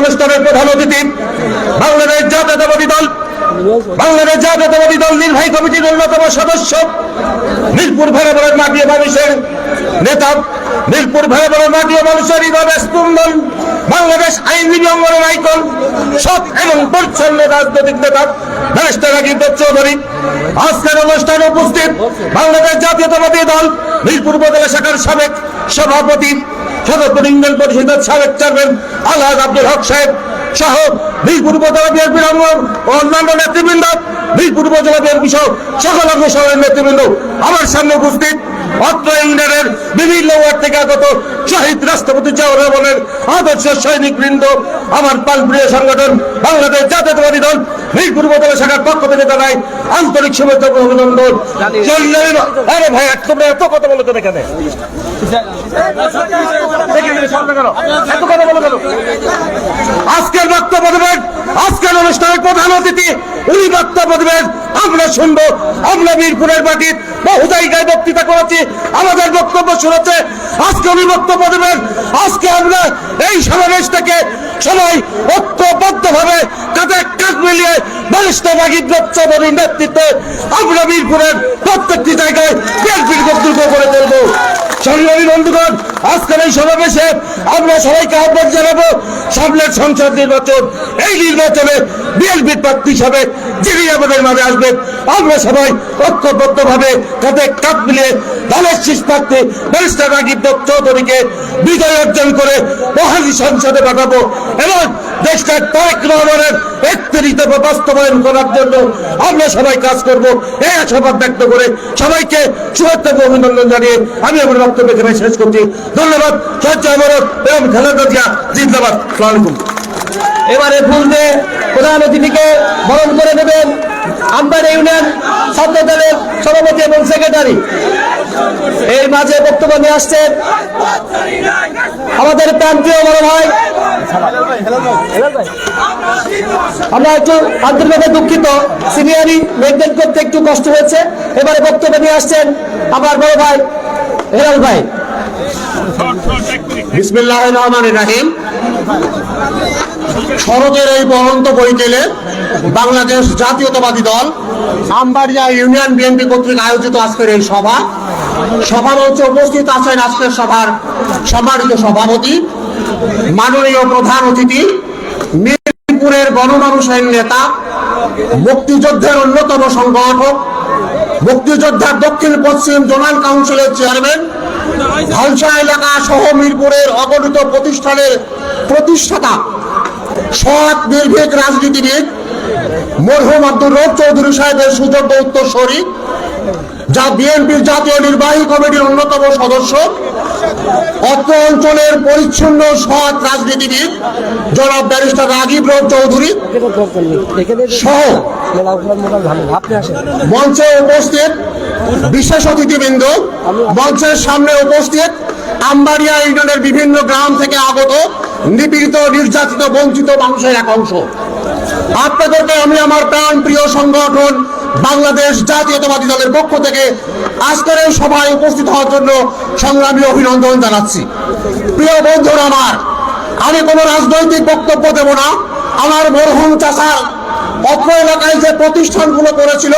অনুষ্ঠানের প্রধান অতিথি, বাংলাদেশ জাতীয়তাবাদী দল, বাংলাদেশ জাতীয়তাবাদী দল নির্বাহী কমিটির অন্যতম সদস্য, মিরপুর ভেড়াবলের মাটি মানুষের নেতা, মিরপুর ভেড়াবলের মাটি মানুষের হৃদয় স্পন্দন বাংলাদেশ আইনজীবী অঙ্গনের আইকন, সৎ এবং পরিচ্ছন্ন রাজনৈতিক নেতা, ব্যারিস্টার রাজীব চৌধুরী। আজকের অনুষ্ঠানে উপস্থিত বাংলাদেশ জাতীয়তাবাদী দল, মিরপুর উপজেলা শাখার সাবেক সভাপতি নেতৃবৃন্দ আমার সামনে উপস্থিত। অত্র ইউনিয়নের বিভিন্ন ওয়ার্ড থেকে আগত শহীদ রাষ্ট্রপতি জিয়াউর আদর্শ সৈনিক বৃন্দ আমার প্রাণপ্রিয় সংগঠন বাংলাদেশ জাতীয়তাবাদী দল মিরপুর উপজেলা শাখার পক্ষ থেকে জানাই আন্তরিক শুভেচ্ছা অভিনন্দন। আরে ভাই তোমরা এত কথা বলো কেন এখানে? আজকের বক্তব্য দেবেন, আজকের অনুষ্ঠানের প্রধান অতিথি, উনি বক্তব্য দেবেন। আমরা শুনব, আমরা বীরপুরের মাটির বহু জায়গায় বক্তৃতা করেছি, আমাদের বক্তব্য শুনেছে। আজকে উনি বক্তব্য দেবেন, আজকে আমরা এই সমাবেশ থেকে সবাই ঐক্যবদ্ধ ভাবে কাঁধে কাঁধ মিলিয়ে বরিষ্ঠ বাগিদ চৌধুরীর নেতৃত্বে আমরা বীরপুরের প্রত্যেকটি জায়গায় বিএনপির বক্তব্য করে তুলব। সংগ্রামী বন্ধুগণ আজকের এই সমাবেশে আমরা সবাইকে আহ্বান জানাব, সামনের সংসদ নির্বাচন, এই নির্বাচনে বিএনপির প্রার্থী হিসাবে যিনি আমাদের মাঝে আসবেন, আমরা সবাই ঐক্যবদ্ধ ভাবে তাদের কাপ মিলিয়ে দলের শীষ প্রার্থী ব্যারিস্টার রাগিব চৌধুরীকে বিজয় অর্জন করে মহাজি সংসদে পাঠাবো এবং দেশটার তারেক রহমানের একত্রিত বাস্তবায়ন করার জন্য আমরা সবাই কাজ করব। এই আশাবাদ ব্যক্ত করে সবাইকে শুভেচ্ছা অভিনন্দন জানিয়ে আমি আমার বক্তব্য এখানে শেষ করছি। ধন্যবাদ সহ্য অবরোধ এবং খালেদা দিয়া জিন্দাবাদ। এবারে ফুল দিয়ে প্রধান অতিথিকে বরণ করে দেবেন আমবাড়ি ইউনিয়ন ছাত্র দলের সভাপতি এবং সেক্রেটারি। এর মাঝে বক্তব্য নিয়ে আসছেন আমাদের প্রান্তীয় বড় ভাই। আমরা একটু আন্তরিকভাবে দুঃখিত। সিনিয়রি মেনটেন করতে একটু কষ্ট হয়েছে। এবারে বক্তব্য নিয়ে আসছেন আমার বড় ভাই হেলাল ভাই। বিসমিল্লাহ রহমান রাহিম। শরতের এই বহন্ত বইকেলে বাংলাদেশ জাতীয়তাবাদী দল, আমবাড়িয়া ইউনিয়ন বিএনপি কর্তৃক আয়োজিত আজকের এই সভা সভা মঞ্চে উপস্থিত আছেন আজকের সভার সম্মানিত সভাপতি, মাননীয় প্রধান অতিথি, মিরপুরের গণমানুষের নেতা, মুক্তিযুদ্ধের অন্যতম সংগঠক, মুক্তিযোদ্ধার দক্ষিণ পশ্চিম জোনাল কাউন্সিলের চেয়ারম্যান ঝালসা এলাকা সহ মিরপুরের অগণিত প্রতিষ্ঠানের প্রতিষ্ঠাতা সৎ, নির্ভীক, রাজনীতিবিদ মরহুম আব্দুর রব চৌধুরী সাহেবের সুযোগ্য উত্তরসূরি যা বিএনপির জাতীয় নির্বাহী কমিটির অন্যতম সদস্য, অত্র অঞ্চলের পরিচ্ছন্ন, সৎ রাজনীতিবিদ জনাব ব্যারিস্টার রাজীব রব চৌধুরী সহ মঞ্চে উপস্থিত বিশেষ অতিথিবৃন্দ, মঞ্চের সামনে উপস্থিত আমবাড়িয়া ইউনিয়নের বিভিন্ন গ্রাম থেকে আগত নিপীড়িত, নির্যাতিত, বঞ্চিত মানুষের এক অংশ। আপনাদেরকে আমি আমার প্রাণ প্রিয় সংগঠন বাংলাদেশ জাতীয়তাবাদী দলের পক্ষ থেকে আজকের এই সভায় উপস্থিত হওয়ার জন্য সংগ্রামী অভিনন্দন জানাচ্ছি। প্রিয় বন্ধুরা আমার, আমি কোনো রাজনৈতিক বক্তব্য দেব না। আমার মরহুম চাষার অত্র এলাকায় যে প্রতিষ্ঠানগুলো করেছিল,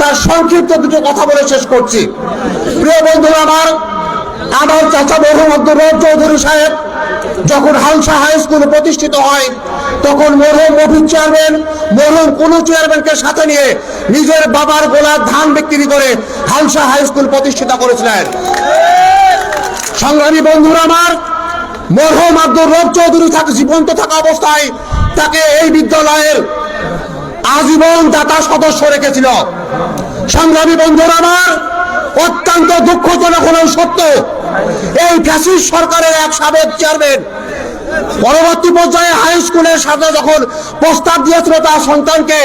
তার সংক্ষিপ্ত দুটো কথা বলে শেষ করছি। প্রিয় বন্ধুরা আমার আমার চাচা মরহুম আব্দুর চৌধুরী সাহেব যখন হালসা হাই স্কুল প্রতিষ্ঠিত হয়, তখন মরহুম মফিজ চেয়ারম্যান, মরহুম কোনো চেয়ারম্যানকে সাথে নিয়ে নিজের বাবার গোলার ধান বিক্রি করে হালসা হাই স্কুল প্রতিষ্ঠিত করেছিলেন। সংগ্রামী বন্ধুরা আমার, মরহুম আব্দুর রব চৌধুরী থাকে জীবন্ত থাকা অবস্থায় তাকে এই বিদ্যালয়ের আজীবন দাতা সদস্য রেখেছিল। সংগ্রামী বন্ধুরা আমার, অত্যন্ত দুঃখজনক হলেও সত্য এই ফ্যাসিস্ট সরকারের এক সাবেক চেয়ারম্যান পরবর্তী পর্যায়ে হাই স্কুলের সাথে যখন প্রস্তাব দিয়েছিল তার সন্তানকে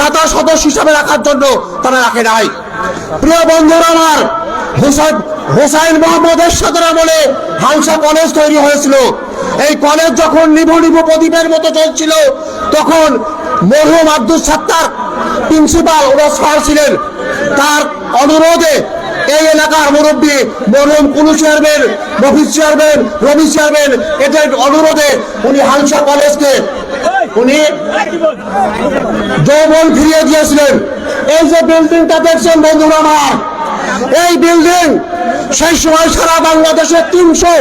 দাতা সদস্য হিসাবে রাখার জন্য তারা রাখে নাই। প্রিয় বন্ধুরা আমার, হুসাইন, হোসাইন মোহাম্মদের সাথে আমলে হালসা কলেজ তৈরি হয়েছিল। এই কলেজ যখন নিভু নিভু প্রদীপের মতো চলছিল তখন মরহুম আব্দুল সাত্তার প্রিন্সিপাল ওরা স্যার ছিলেন। তার অনুরোধে এই এলাকার মুরব্বী মরুম Kulu chairman, Mofiz chairman, Robi chairman, এদের অনুরোধে উনি হালসা কলেজকে উনি যৌবন ফিরিয়ে দিয়েছিলেন। এই যে বিল্ডিংটা দেখছেন বন্ধুরা আমার, এই বিল্ডিং সেই সময় সারা বাংলাদেশে তিনশো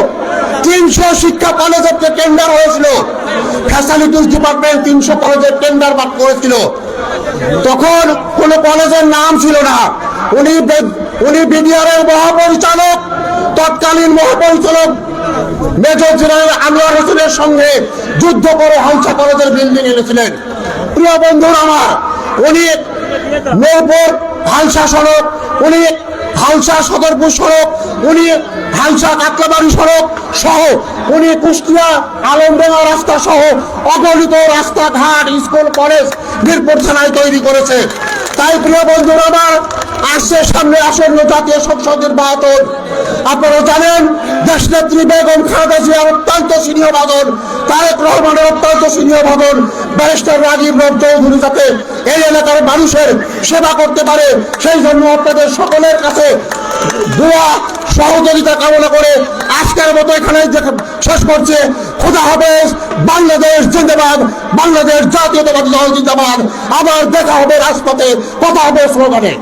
তিনশো শিক্ষা কলেজের টেন্ডার হয়েছিল ফ্যাসিলিটিস ডিপার্টমেন্ট তিনশো কলেজের টেন্ডার বাদ করেছিল তখন কোন কলেজের নাম ছিল না। উনি উনি বিডিআরের মহাপরিচালক, তৎকালীন মহাপরিচালক মেজর জেনারেল আনোয়ার হোসেনের সঙ্গে যুদ্ধ করে হালসা কলেজের বিল্ডিং এনেছিলেন। প্রিয় বন্ধুরা আমার, উনি নৌপুর হালসা সড়ক, উনি হালসা সদরপুর সড়ক, উনি হালসা কাকলাবাড়ি সড়ক সহ উনি কুষ্টিয়া, আলমডাঙ্গা রাস্তা সহ অগণিত রাস্তাঘাট, স্কুল, কলেজ বীরপুর থানায় তৈরি করেছে। তাই প্রিয় বন্ধুরা আমার আসছে সামনে আসন্ন জাতীয় সংসদ নির্বাচন। আপনারা জানেন, দেশনেত্রী বেগম খালেদা জিয়ার অত্যন্ত সিনিয়র বাদন তারেক রহমানের অত্যন্ত সিনিয়র বাদন ব্যারিস্টার রাজীব রব চৌধুরী যাতে এই এলাকার মানুষের সেবা করতে পারে, সেই জন্য আপনাদের সকলের কাছে দোয়া, সহযোগিতা কামনা করে আজকের মতো এখানে শেষ করছে। খোদা হাফেজ, বাংলাদেশ জিন্দাবাদ, বাংলাদেশ জাতীয়তাবাদী জিন্দাবাদ। আবার দেখা হবে রাজপথে, কথা হবে স্লোগানে।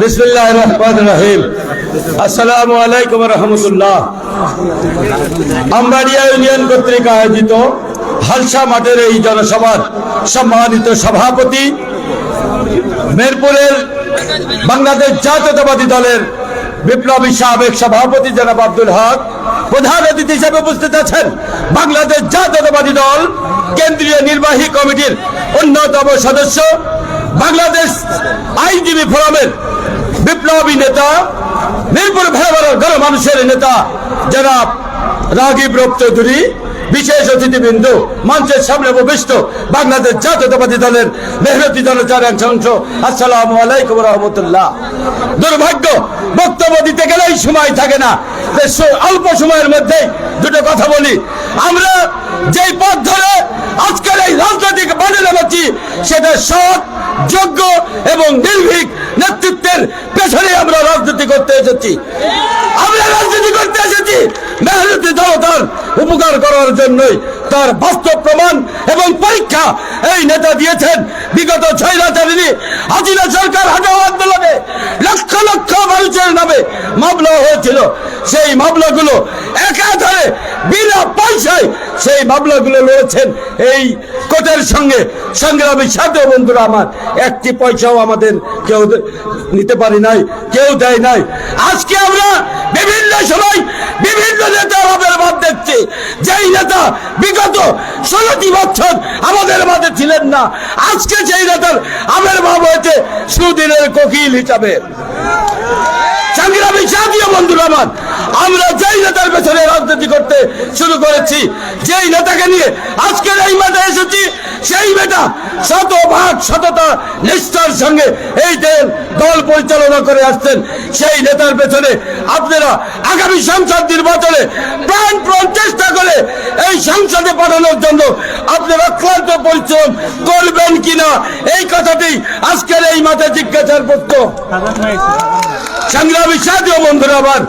বিসমুল্লাহ রহমান রহিম আসসালামু আলাইকুম রহমতুল্লাহ আমবাড়িয়া ইউনিয়ন কর্তৃক আয়োজিত হালসা মাঠের এই জনসভার সম্মানিত সভাপতি, মেরপুরের বাংলাদেশ জাতীয়তাবাদী দলের বিপ্লবী সাবেক সভাপতি জনাব আব্দুল হক, প্রধান অতিথি হিসেবে উপস্থিত আছেন বাংলাদেশ জাতীয়তাবাদী দল, কেন্দ্রীয় নির্বাহী কমিটির অন্যতম সদস্য, বাংলাদেশ আইনজীবী ফোরামের বিপ্লবী নেতা, মিরপুর ভেড়াবার গণমানুষের নেতা, জনাব রাগিব চৌধুরী বিশেষ অতিথিবৃন্দ, মঞ্চের সামনে উপবিষ্ট বাংলাদেশ জাতীয়তাবাদী দলের মেহনতি জনতার এক অংশ। আসসালাম আলাইকুম রহমতুল্লাহ। দুর্ভাগ্য, বক্তব্য দিতে গেলেই সময় থাকে না। অল্প সময়ের মধ্যে দুটো কথা বলি। আমরা যেই পথ ধরে আজকের এই রাজনৈতিক বানে নামাচ্ছি সেটা সৎ, যোগ্য এবং নির্ভীক নেতৃত্বের পেছনে আমরা রাজনীতি করতে এসেছি। আমরা রাজনীতি করতে এসেছি মেহনতি জনতার উপকার করার জন্যই। তার বাস্তব প্রমাণ এবং পরীক্ষা এই নেতা দিয়েছেন। বিগত ছয় রাজারিনী হাজিরা সরকার হাজার আন্দোলনে লক্ষ লক্ষ মানুষের নামে মামলা হয়েছিল। সেই মামলাগুলো একাধারে বিনা পয়সায় সেই মামলাগুলো লড়েছেন এই কোর্টের সঙ্গে সংগ্রামী সাথে বন্ধুরা আমার। একটি পয়সাও আমাদের কেউ নিতে পারি নাই, কেউ দেয় নাই। আজকে আমরা বিভিন্ন সময় বিভিন্ন নেতা আমাদের দেখছি যেই নেতা বিগত ষোলোটি বছর আমাদের মাঝে ছিলেন না, আজকে সেই নেতার আবির্ভাব হয়েছে সুদিনের কোকিল হিসাবে। বন্ধুরা আমার যেই নেতার পেছনে রাজনীতি করতে শুরু করেছি, যেই নেতাকে নিয়ে আজকের এই মাঠে এসেছি, সেই নেতা শতভাগ সততা, নিষ্ঠার সঙ্গে এই দেল পরিচালনা করে আসছেন। সেই নেতার পেছনে আপনারা আগামী সংসদ নির্বাচনে প্রাণ প্রাণ চেষ্টা করে এই সংসদে পাঠানোর জন্য আপনারা ক্লান্ত পরিশ্রম করবেন কিনা, এই কথাটি আজকের এই মাঠে জিজ্ঞাসার পক্ষ। সংগ্রামী সাথীয় বন্ধুরা আবার।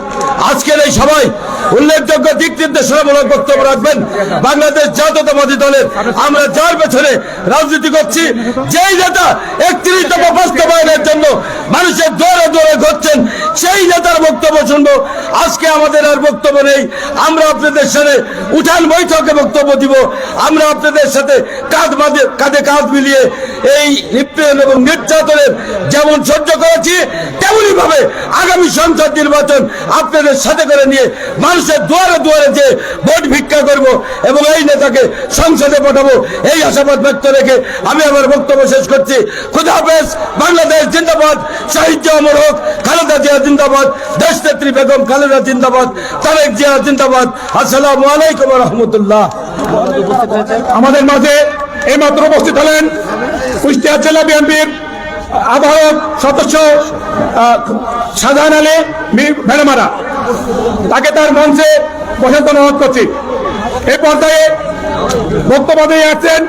আজকের এই সবাই উল্লেখযোগ্য দিক নির্দেশনামূলক বক্তব্য রাখবেন। বাংলাদেশ জাতীয়তাবাদী দলের। আমরা যার পেছনে রাজনীতি করছি, যেই নেতা একত্রিশ দফা বাস্তবায়নের জন্য মানুষের দৌড়ে দৌড়ে ঘটছেন সেই নেতার বক্তব্য শুনব। আজকে আমাদের আর বক্তব্য নেই। আমরা আপনাদের সাথে উঠান বৈঠকে বক্তব্য দিব। আমরা আপনাদের সাথে কাঁধ বাঁধে, কাঁধে কাঁধ মিলিয়ে এই নিপীড়ন এবং নির্যাতনের যেমন সহ্য করেছি, তেমনই ভাবে আগামী সংসদ নির্বাচন আপনাদের সাথে করে নিয়ে মানুষের দুয়ারে দুয়ারে যে ভোট ভিক্ষা করব এবং এই নেতাকে সংসদে পাঠাবো, এই আশাবাদ ব্যক্ত রেখে আমি আমার বক্তব্য শেষ করছি। খুদা হাফেজ, বাংলাদেশ জিন্দাবাদ সাহিত্য অমর হোক, খালেদা জিয়া জিন্দাবাদ দেশ নেত্রী বেগম খালেদা জিন্দাবাদ, তারেক জিয়া জিন্দাবাদ। আসসালামু আলাইকুম রহমতুল্লাহ। আমাদের মাঝে এই মাত্র উপস্থিত হলেন কুষ্টিয়া জেলা বিএনপির আহ্বায়ক সদস্য শাহজাহান আলী ভেড়ামারা তাকে তার মঞ্চে বসার অনুরোধ করছি। এই পর্যায়ে বক্তব্য দিয়ে আসছেন।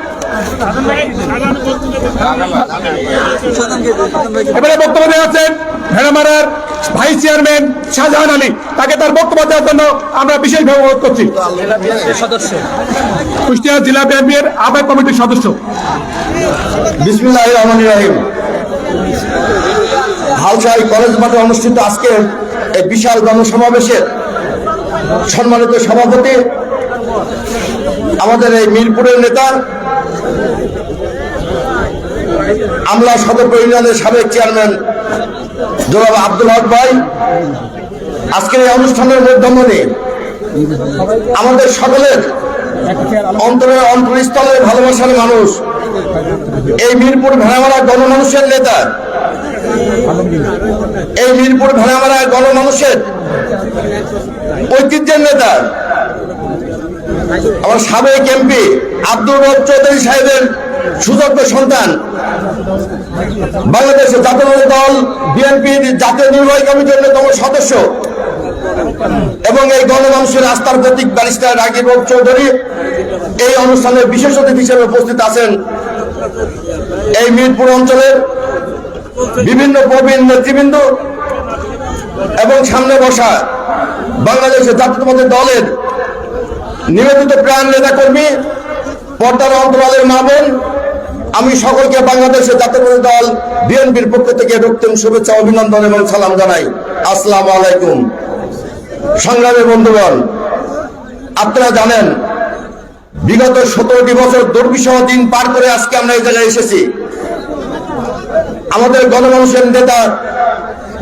এবারে বক্তব্য দেওয়া আছেন ভেড়ামারার ভাইস চেয়ারম্যান শাহজাহান আলী। তাকে তার বক্তব্য দেওয়ার জন্য আমরা বিশেষভাবে অনুরোধ করছি। কুষ্টিয়া জেলা বিএনপির আহ্বায়ক কমিটির সদস্য। বিসমিল্লাহ রহমান রাহিম। হালসাই কলেজ মাঠে অনুষ্ঠিত আজকে এই বিশাল জনসমাবেশের সম্মানিত সভাপতি, আমাদের এই মিরপুরের নেতা, আমলা সদর ইউনিয়নের সাবেক চেয়ারম্যান জনাব আব্দুল হক ভাই। আজকের এই অনুষ্ঠানের মধ্যমণি আমাদের সকলের অন্তরের অন্তরস্থলের ভালোবাসার মানুষ এই মিরপুর ভেড়ামারা গণমানুষের নেতা। এই মিরপুর ভেড়ামারা গণমানুষের ঐতিহ্যের নেতা। আমার সাবেক এমপি আব্দুল রব চৌধুরী সাহেবের সুযোগ্য সন্তান। বাংলাদেশের জাতীয় দল, বিএনপির জাতীয় নির্বাহী কমিটির অন্যতম সদস্য। এবং এই গণমানুষের আস্থার প্রতীক ব্যারিস্টার রাগিব চৌধুরী এই অনুষ্ঠানে বিশেষ অতিথি হিসেবে উপস্থিত আছেন এই মিরপুর অঞ্চলের বিভিন্ন প্রবীণ নেতৃবৃন্দ এবং সামনে বসা বাংলাদেশের জাতীয়তাবাদী দলের নিবেদিত প্রাণ নেতা কর্মী পর্দার অন্তরালের মা বোন, আমি সকলকে বাংলাদেশের জাতীয়তাবাদী দল বিএনপির পক্ষ থেকে রক্তিম শুভেচ্ছা, অভিনন্দন এবং সালাম জানাই। আসসালামু আলাইকুম। সংগ্রামী বন্ধুগণ, আপনারা জানেন বিগত সতেরোটি বছর দুর্বিষহ দিন পার করে আজকে আমরা এই জায়গায় এসেছি। আমাদের গণমানুষের নেতা,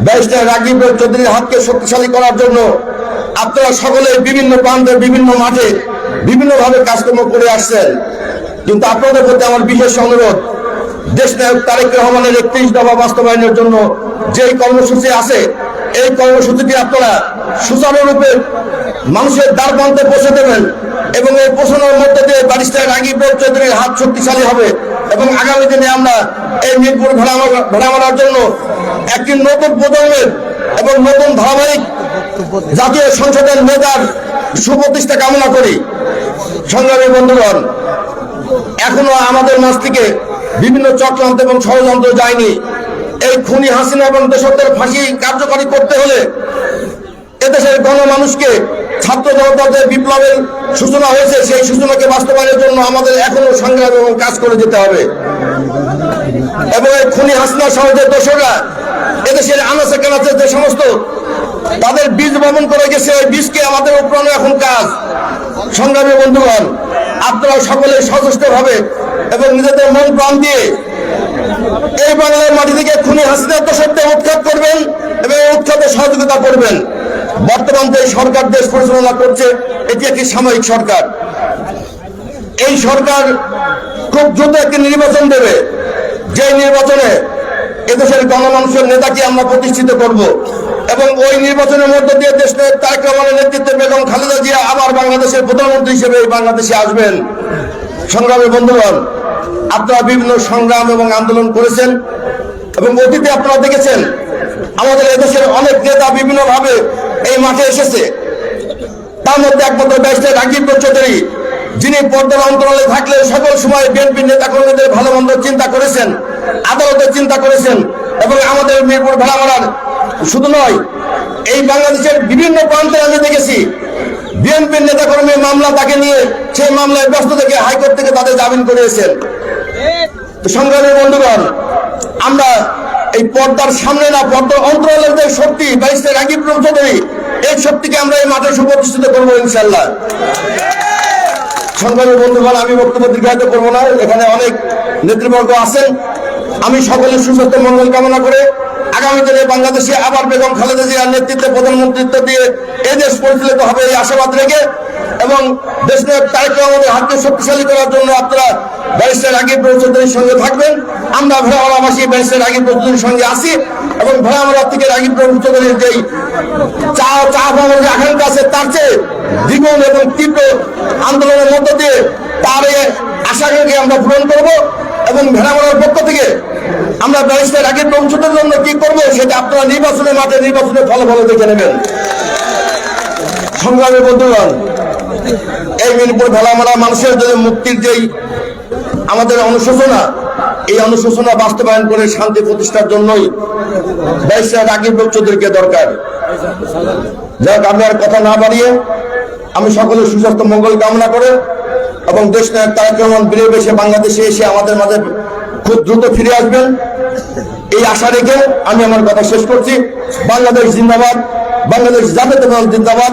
ব্যারিস্টার রাগিব চৌধুরীর হাতকে শক্তিশালী করার জন্য আপনারা সকলে বিভিন্ন প্রান্তে, বিভিন্ন মাঠে বিভিন্নভাবে কাজকর্ম করে আসছেন। কিন্তু আপনাদের প্রতি আমার বিশেষ অনুরোধ, দেশ নায়ক তারেক রহমানের একত্রিশ দফা বাস্তবায়নের জন্য যেই কর্মসূচি আছে, এই কর্মসূচিটি আপনারা সুচারুরূপে মানুষের দ্বার প্রান্তে পৌঁছে দেবেন। এবং এই পৌঁছানোর মধ্যে দিয়ে ব্যারিস্টার রাগিব চৌধুরীর হাত শক্তিশালী হবে এবং আগামী দিনে আমরা এই মিরপুর ভেড়া মারার জন্য একটি নতুন প্রজন্মের এবং নতুন ধারাবাহিক জাতীয় সংসদের নেতার সুপ্রতিষ্ঠা কামনা করি। সংগ্রামী বন্ধুগণ, এখনও আমাদের মাঝ থেকে বিভিন্ন চক্রান্ত এবং ষড়যন্ত্র যায়নি। এই খুনি হাসিনা এবং দেশত্বের ফাঁসি কার্যকরী করতে হলে এদেশের গণমানুষকে ছাত্র জনতাদের বিপ্লবের সূচনা হয়েছে, সেই সূচনাকে বাস্তবায়নের জন্য আমাদের এখনও সংগ্রাম এবং কাজ করে যেতে হবে। এবং এই খুনি হাসিনা যে দোষরা এদেশের আনাচে কানাচে যে সমস্ত তাদের বীজ বপন করে গেছে ওই বীজকে আমাদের উপরানো এখন কাজ। সংগ্রামী বন্ধুগণ, আপনারা সকলে সচেষ্ট ভাবে এবং নিজেদের মন প্রাণ দিয়ে এই বাংলার মাটি থেকে খুনি হাসিনার দোষত্বে উৎখাত করবেন এবং উৎখাতে সহযোগিতা করবেন। বর্তমান যে সরকার দেশ পরিচালনা করছে, এটি একটি সাময়িক সরকার। এই সরকার খুব দ্রুত একটি নির্বাচন দেবে। যে নির্বাচনে এদেশের গণমানুষের নেতাকে আমরা প্রতিষ্ঠিত করব এবং ওই নির্বাচনের মধ্য দিয়ে দেশ নায়ক তারেক রহমানের নেতৃত্বে বেগম খালেদা জিয়া আবার বাংলাদেশের প্রধানমন্ত্রী হিসেবে এই বাংলাদেশে আসবেন। সংগ্রামের বন্ধুগণ, আপনারা বিভিন্ন সংগ্রাম এবং আন্দোলন করেছেন এবং অতীতে আপনারা দেখেছেন, আমাদের এদেশের অনেক নেতা বিভিন্নভাবে এই মাঠে এসেছে। তার মধ্যে একমাত্র ব্যারিস্টার রাকিব চৌধুরী, যিনি পর্দার অন্তরালে থাকলে সকল সময় বিএনপি নেতা কর্মীদের ভালো মন্দ চিন্তা করেছেন আদালতের চিন্তা করেছেন এবং আমাদের মিরপুর ভেড়ামারার শুধু নয়, এই বাংলাদেশের বিভিন্ন প্রান্তে আমি দেখেছি, বিএনপির নেতা কর্মী মামলা তাকে নিয়ে সেই মামলায় ব্যস্ত থেকে হাইকোর্ট থেকে তাদের জামিন করিয়েছেন। সংগ্রামী বন্ধুগণ, আমরা এই পর্দার সামনে না, পর্দার অন্তরালের যে শক্তি, ব্যারিস্টার রাকিব চৌধুরী, এই শক্তিকে আমরা এই মাঠে সুপ্রতিষ্ঠিত করব ইনশাল্লাহ সংগ্রামী বন্ধুগণ, আমি বক্তব্য দীর্ঘায়িত করব না, এখানে অনেক নেতৃবর্গ আছেন। আমি সকলের সুস্বাস্থ্য মঙ্গল কামনা করে আগামী দিনে বাংলাদেশে আবার বেগম খালেদা জিয়ার নেতৃত্বে, প্রধানমন্ত্রিত্ব দিয়ে এই দেশ পরিচালিত হবে এই আশাবাদ রেখে এবং দেশ নায়ক তারেক রহমানের হাতকে শক্তিশালী করার জন্য আপনারা ব্যারিস্টার রাগিব চৌধুরীর সঙ্গে থাকবেন। আমরা ভেড়াওয়ালাবাসী ব্যারিস্টার রাগিব চৌধুরীর সঙ্গে আছি এবং ভেড়াওয়ালা থেকে রাগিব চৌধুরীর যেই চা চা পাওয়ার যে আকাঙ্ক্ষা আছে, তার চেয়ে দ্বিগুণ এবং তীব্র আন্দোলনের মধ্য দিয়ে তার আশাকে আমরা পূরণ করব এবং ভেড়ামারার পক্ষ থেকে আমরা ব্যারিস্টার আগে পৌঁছতে জন্য কি করব সেটা আপনারা নির্বাচনের মাঠে নির্বাচনের ফলাফল দেখে নেবেন। সংগ্রামী বন্ধুগণ এই মিরপুর ভেলামারা মানুষের যদি মুক্তির যেই আমাদের অনুশোচনা, এই অনুশোচনা বাস্তবায়ন করে শান্তি প্রতিষ্ঠার জন্যই ব্যারিস্টার রাকিব চৌধুরীকে দরকার। যাক, আমি আর কথা না বাড়িয়ে আমি সকলের সুস্বাস্থ্য, মঙ্গল কামনা করে এবং দেশ নায়ক তারেক রহমান বেশে বাংলাদেশে এসে আমাদের মাঝে খুব দ্রুত ফিরে আসবেন। এই আশা রেখে আমি আমার কথা শেষ করছি। বাংলাদেশ জিন্দাবাদ, বাংলাদেশ জাতীয়তাবাদ জিন্দাবাদ।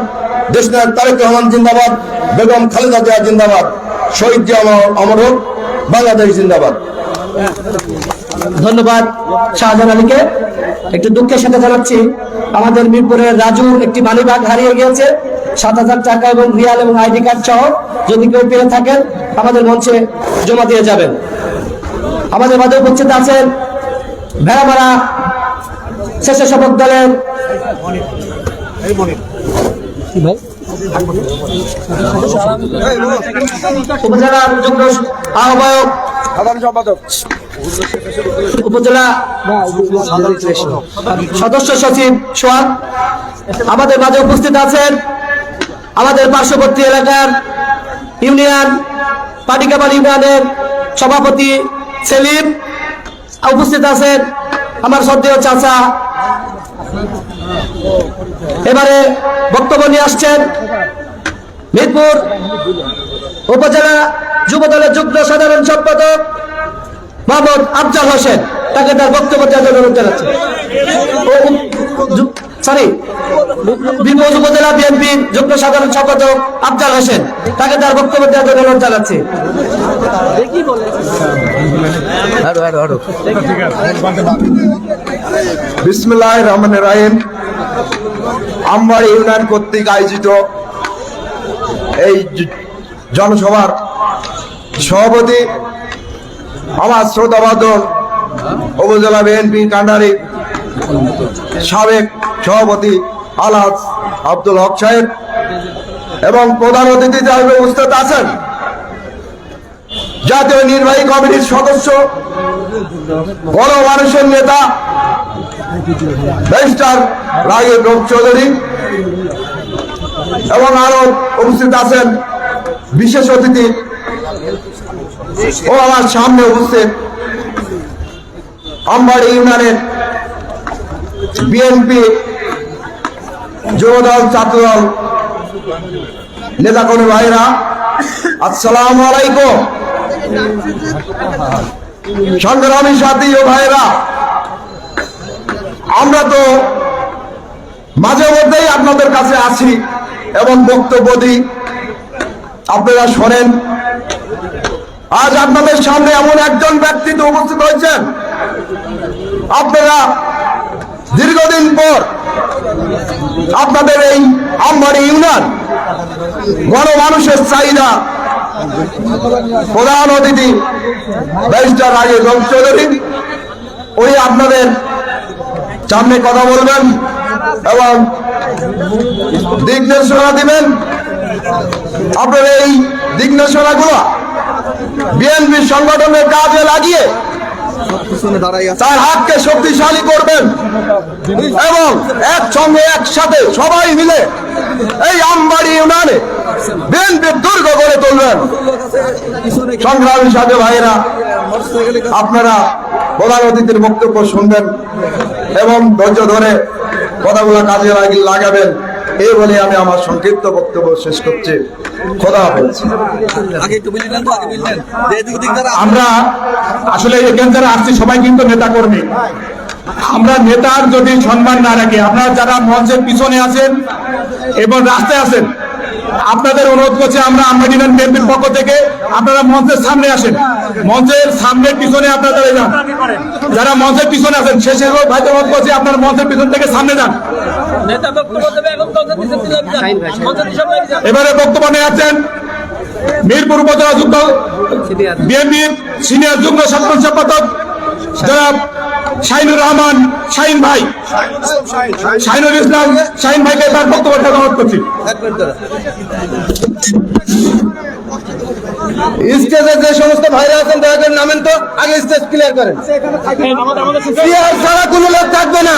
দেশ নায়ক তারেক রহমান জিন্দাবাদ, বেগম খালেদা জিয়া জিন্দাবাদ, শহীদ জিয়া অমর- হোক, বাংলাদেশ জিন্দাবাদ। ধন্যবাদ শাহজাহান আলীকে। একটু দুঃখের সাথে জানাচ্ছি, আমাদের মিরপুরের রাজু একটি মালিবাগ হারিয়ে গিয়েছে। সাত হাজার টাকা এবং রিয়াল এবং আইডি কার্ড সহ যদি কেউ পেয়ে থাকেন, আমাদের মঞ্চে জমা দিয়ে যাবেন। আমাদের মাঝে উপস্থিত আছেন ভেড়া ভেড়ামারা স্বেচ্ছাসেবক দলের উপজেলার আহ্বায়ক উপজেলা সদস্য সচিব সোহাগ আমাদের মাঝে উপস্থিত আছেন আমাদের পার্শ্ববর্তী এলাকার ইউনিয়ন পাটিকাবাড়ি ইউনিয়নের সভাপতি সেলিম। উপস্থিত আছেন আমার শ্রদ্ধেয় চাচা এবারে বক্তব্য নিয়ে আসছেন মিরপুর উপজেলা যুব দলের যুগ্ম সাধারণ সম্পাদক মোহাম্মদ আফজাল হোসেন। তাকে তার বক্তব্য দেওয়ার অনুরোধ জানাচ্ছি। সরি বিপুল উপজেলা বিএনপির যুগ্ম সাধারণ সম্পাদক আফজাল হোসেন। তাকে তার বক্তব্য দেওয়ার জন্য অনুরোধ জানাচ্ছি। বিসমুল্লাহ রহমান রাহিম। আমার ইউনিয়ন কর্তৃক আয়োজিত এই জনসভার সভাপতি আমার শ্রোতাবাদক উপজেলা বিএনপি কান্ডারি সাবেক সভাপতি আলহাজ আব্দুল হক সাহেব এবং প্রধান অতিথি হিসেবে উপস্থিত আছেন। জাতীয় নির্বাহী কমিটির সদস্য, বড় মানুষের নেতা, ব্যারিস্টার রাগের রোগ চৌধুরী এবং আরও উপস্থিত আছেন বিশেষ অতিথি ও আমার সামনে উপস্থিত আমবাড়ি ইউনিয়নের বিএনপি যুবদল, ছাত্রদল, নেতাকর্মী ভাইরা, আসসালাম আলাইকুম। সংগ্রামী সাথী ও ভাইরা, আমরা তো মাঝে মধ্যেই আপনাদের কাছে আসি এবং বক্তব্য দিই। আপনারা শোনেন। আজ আপনাদের সামনে এমন একজন ব্যক্তি উপস্থিত হয়েছেন। আপনারা দীর্ঘদিন পর আপনাদের এই আমবাড়ি ইউনিয়ন গণমানুষের চাহিদা প্রধান অতিথি ব্যারিস্টার রাজেশ চৌধুরী উনি আপনাদের সামনে কথা বলবেন। এবং দিক নির্দেশনা দিবেন আপনার এই দিক নির্দেশনা গুলো বিএনপি সংগঠনের কাজে লাগিয়ে তার হাতকে শক্তিশালী করবেন এবং একসঙ্গে একসাথে সবাই মিলে এই আমবাড়ি ইউনিয়নে বিএনপির দুর্গ গড়ে তুলবেন। সংগ্রামী সাথে ভাইয়েরা, আপনারা প্রধান অতিথির বক্তব্য শুনবেন এবং ধৈর্য ধরে কথাগুলো কাজে লাগি- লাগাবেন। এই বলে আমি আমার সংক্ষিপ্ত বক্তব্য শেষ করছি। খোদা আমরা আসলে এখান যারা আসছি সবাই কিন্তু নেতা কর্মী আমরা নেতার যদি সম্মান না রাখি আপনারা যারা মঞ্চের পিছনে আছেন এবং রাস্তায় আছেন আপনাদের অনুরোধ করছি আমরা আম্বাডিনান বিএনপির পক্ষ থেকে আপনারা মঞ্চের সামনে আসেন। মঞ্চের সামনের পিছনে আপনারা দাঁড়িয়ে যান যারা মঞ্চের পিছনে আছেন শেষে ভাইদের অনুরোধ করছি আপনার মঞ্চের পিছন থেকে সামনে যান। এবারে বক্তব্য নিয়ে আছেন মিরপুর উপজেলা যুদ্ধ বিএনপির সিনিয়র যুগ্ম সাধারণ সম্পাদক জনাব শাহিনুর রহমান, শাহিন ভাই। শাহিনুর ইসলাম, শাহিন ভাইকে তার বক্তব্য অনুরোধ করছি। স্টেজে যে সমস্ত ভাইরা আছেন, দয়া করে নামেন তো, আগে স্টেজ ক্লিয়ার করেন। চেয়ার ছাড়া কোনো লোক থাকবে না।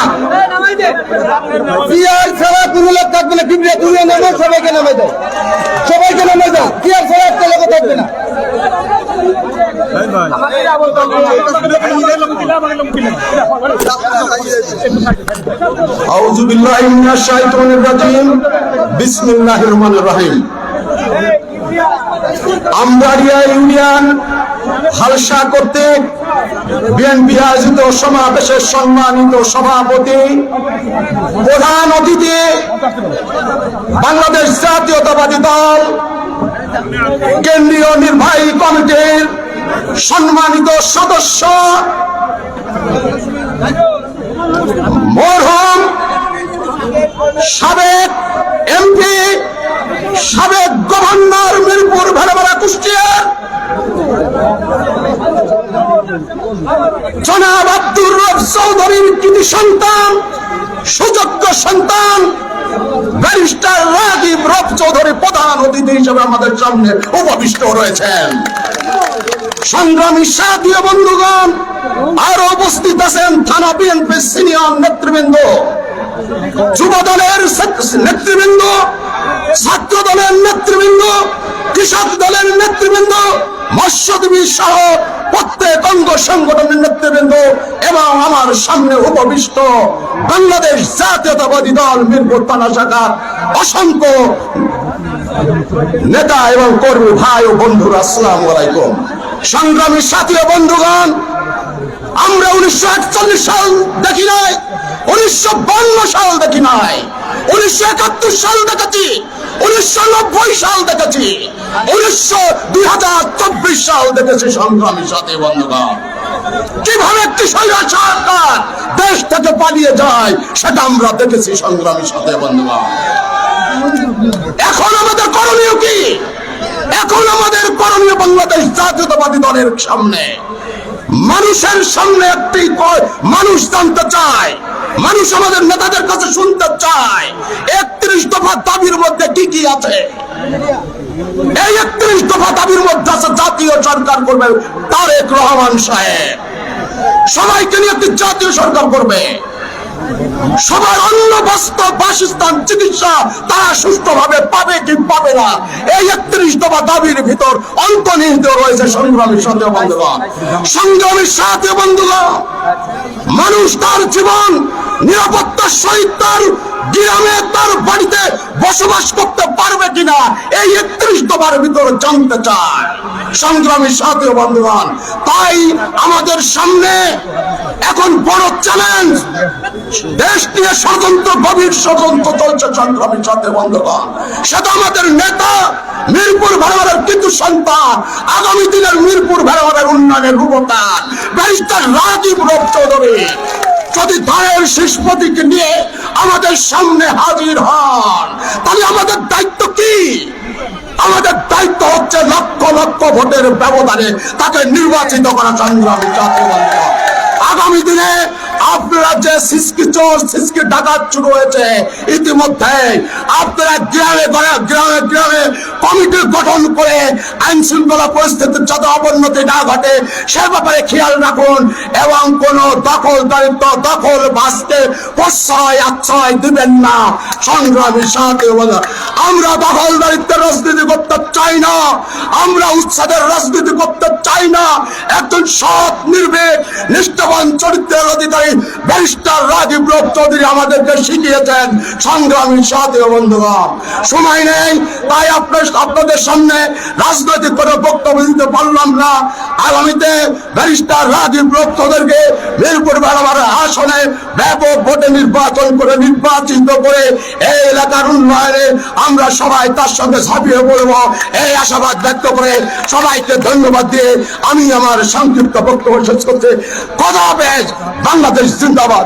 চেয়ার ছাড়া কোনো লোক থাকবে না। কিবরিয়া তুমি নামো, সবাইকে নামে দাও। সবাইকে নামে দাও। চেয়ার ছাড়া একটা লোক থাকবে না। বিসমিল্লাহির রহমানির রহিম। আমবাড়িয়া ইউনিয়ন, হালসা করতে বিএনপি আয়োজিত সমাবেশের সম্মানিত সভাপতি, প্রধান অতিথি, বাংলাদেশ জাতীয়তাবাদী দল, কেন্দ্রীয় নির্বাহী কমিটির সম্মানিত সদস্য, মরহুম সাবেক এমপি, সাবেক গভর্নর মিরপুর ভেড়াবেড়া কুষ্টিয়ার জনাব আব্দুর রব চৌধুরীর কৃতি সন্তান, সুযোগ্য সন্তান, ব্যারিস্টার রাজীব রব চৌধুরী প্রধান অতিথি হিসেবে আমাদের সামনে উপবিষ্ট রয়েছেন। সংগ্রামী সাথীয় বন্ধুগণ, আর উপস্থিত আছেন থানা বিএনপি সিনিয়র নেতৃবৃন্দ, যুব দলের নেতৃবৃন্দ, ছাত্র দলের নেতৃবৃন্দ, কৃষক দলের নেতৃবৃন্দ, মৎস্যজীবী সহ প্রত্যেক অঙ্গ সংগঠনের নেতৃবৃন্দ এবং আমার সামনে উপবিষ্ট বাংলাদেশ জাতীয়তাবাদী দল মিরপুর থানা শাখা অসংখ্য নেতা এবং কর্মী, ভাই ও বন্ধুরা, আসসালাম আলাইকুম। সংগ্রামী সাথী বন্ধুগণ, আমরা উনিশশো একচল্লিশ সাল দেখি নাই, উনিশশো বান্ন সাল দেখি নাই, উনিশশো একাত্তর সাল দেখেছি, উনিশশো নব্বই সাল দেখেছি, উনিশশো দুই হাজার চব্বিশ সাল দেখেছি সংগ্রামী সাথী বন্ধুগণ। কীভাবে একটি সরকার দেশ থেকে পালিয়ে যায়, সেটা আমরা দেখেছি সংগ্রামী সাথে বন্ধুগণ। এখন আমাদের করণীয় কি? এখন আমাদের করণীয় বাংলাদেশ জাতীয়তাবাদী দলের সামনে। মানুষের সামনে একটি মানুষ জানতে চায়। মানুষ আমাদের নেতাদের কাছে শুনতে চায়। একত্রিশ দফা দাবির মধ্যে কি কি আছে? এই একত্রিশ দফা দাবির মধ্যে আছে জাতীয় সরকার করবে তারেক রহমান সাহেব। সবাইকে নিয়ে একটি জাতীয় সরকার করবে। সবার অন্য বস্ত্র, বাসস্থান, চিকিৎসা তারা সুস্থভাবে পাবে কি পাবে না? এই একত্রিশ দফা দাবির ভিতর অন্তর্নিহিত রয়েছে সংগ্রামীর সাথে বন্ধুগণ। সংগ্রামীর সাথে বন্ধুগণ, মানুষ তার জীবন, নিরাপত্তার সহিত তার গ্রামে, তার বাড়িতে বসবাস করতে পারবে কিনা, এই একত্রিশ দফার ভিতর জানতে চায় সংগ্রামীর সাথে বন্ধুগণ, তাই আমাদের সামনে এখন বড় চ্যালেঞ্জ দেশ নিয়ে ষড়যন্ত্র গভীর ষড়যন্ত্র চলছে সংগ্রামীর সাথে বন্ধুগণ। সেটা আমাদের নেতা, মিরপুর ভেড়াবাড়ার কিন্তু সন্তান। আগামী দিনের মিরপুর ভেড়াবাড়ার উন্নয়নের রূপকার, ব্যারিস্টার রাজীব রব চৌধুরী। যদি দায়ের শিষ্পতিকে নিয়ে আমাদের সামনে হাজির হন, তাহলে আমাদের দায়িত্ব কি? আমাদের দায়িত্ব হচ্ছে লক্ষ লক্ষ ভোটের ব্যবধানে তাকে নির্বাচিত করা সংগ্রামী জাতীয় আগামী দিনে আপনারা যে সিসকি চোর, সিসকি ডাকাত শুরু হয়েছে। ইতিমধ্যে আপনারা গ্রামে গ্রামে গ্রামে কমিটি গঠন করে আইন শৃঙ্খলা পরিস্থিতির যাতে অবনতি না ঘটে, সে ব্যাপারে খেয়াল রাখুন এবং কোন দখল দারিদ্র দখল বাসকে প্রশ্রয়, আশ্রয় দিবেন না। সংগ্রামী সাথে আমরা দখল দারিদ্রের রাজনীতি করতে চাই না, আমরা উৎসাদের রাজনীতি করতে চাই না। একজন সৎ, নির্ভীক, নিষ্ঠবান চরিত্রের অধিকারী ব্যারিস্টার রাজীব চৌধুরী আমাদেরকে শিখিয়েছেন। সংগ্রামী সময় নেই, তাই আপনার আপনাদের সামনে রাজনৈতিক বক্তব্য দিতে পারলাম না। আগামীতে ব্যারিস্টার রাজীব চৌধুরীকে মিরপুর আসনে ব্যাপক ভোটে নির্বাচন করে নির্বাচিত করে এই এলাকার উন্নয়নে আমরা সবাই তার সঙ্গে ঝাঁপিয়ে পড়ব। এই আশাবাদ ব্যক্ত করে সবাইকে ধন্যবাদ দিয়ে আমি আমার সংক্ষিপ্ত বক্তব্য শেষ করতে কথা বেশ বাংলাদেশ জিন্দাবাদ